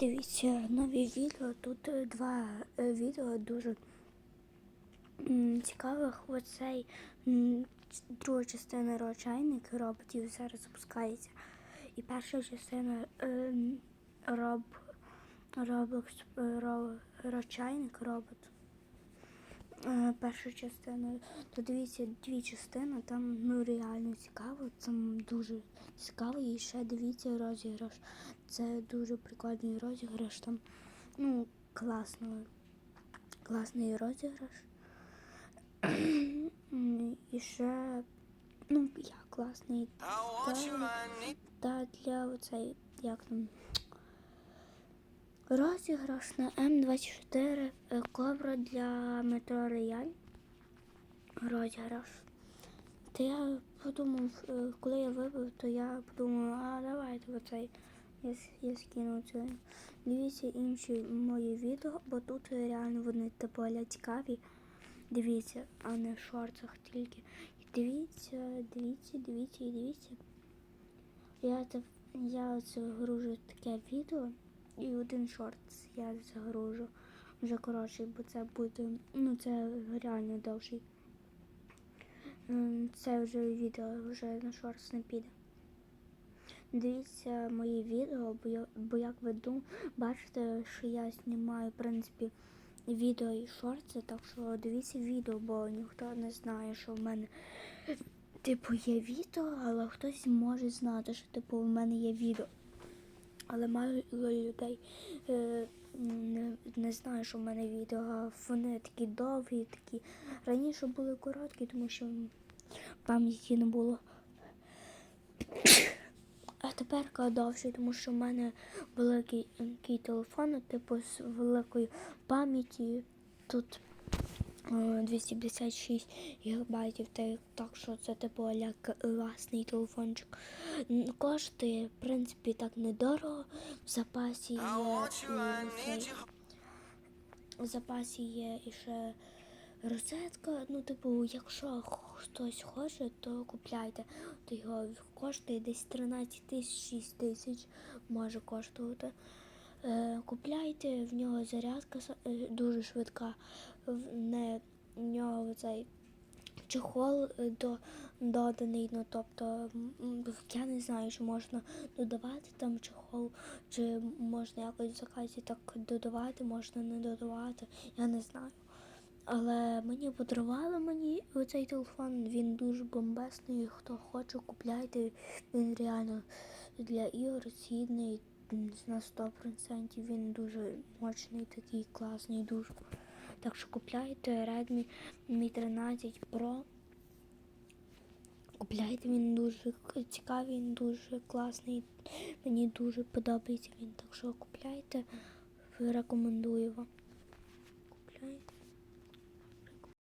Дивіться нові відео. Тут е, два е, відео дуже цікавих. Оцей друга частина рочайник роботів зараз запускається. І перша частина ем, роб, е, рочайник робот. Е, Перша частина, то дивіться дві частини, там ну реально цікаво, там дуже цікаво. І ще дивіться розіграш. Це дуже прикольний розіграш. Там ну класно, класний розіграш. І ще ну як класний та, та для оцей як там. Розіграш на М24 е, кобра для метро Реаль. Розіграш. То я подумав, е, коли я вибив, то я подумав, а давайте оцей. Я, я скину це. Дивіться інші мої відео, бо тут реально вони типу цікаві. Дивіться, а не в шорцах тільки. Дивіться, дивіться, дивіться і дивіться. Я, я загружу таке відео і один шорт я загружу вже коротший, бо це буде, ну це реально довший. Це вже відео вже на шортс не піде. Дивіться мої відео, бо, я, бо як ви дум, бачите, що я знімаю, в принципі, відео і шорти, так що дивіться відео, бо ніхто не знає, що в мене типу є відео, але хтось може знати, що типу в мене є відео. Але мало людей е, не, не знає, що в мене відео, вони такі довгі, такі. Раніше були короткі, тому що пам'яті не було. А тепер довший, тому що в мене великий, телефон, типу з великою пам'яті. Тут 256 гігабайтів, так що це типу як власний телефончик. Коштує, в принципі, так недорого. В запасі є. в запасі є і ще розетка. Ну, типу, якщо хтось хоче, то купляйте. То його коштує десь 13 тисяч 6 тисяч може коштувати. Е, купляйте, в нього зарядка е, дуже швидка. В, нього цей чехол е, до, доданий, ну тобто я не знаю, чи можна додавати там чехол, чи можна якось в заказі так додавати, можна не додавати, я не знаю. Але мені подарували мені цей телефон, він дуже бомбесний. Хто хоче, купляйте. Він реально для ігор м, на 100%. Він дуже мощний, такий класний дуже. Так що купляйте Redmi Mi 13 Pro. Купляйте, він дуже цікавий, він дуже класний. Мені дуже подобається він. Так що купляйте, рекомендую вам. Купляйте.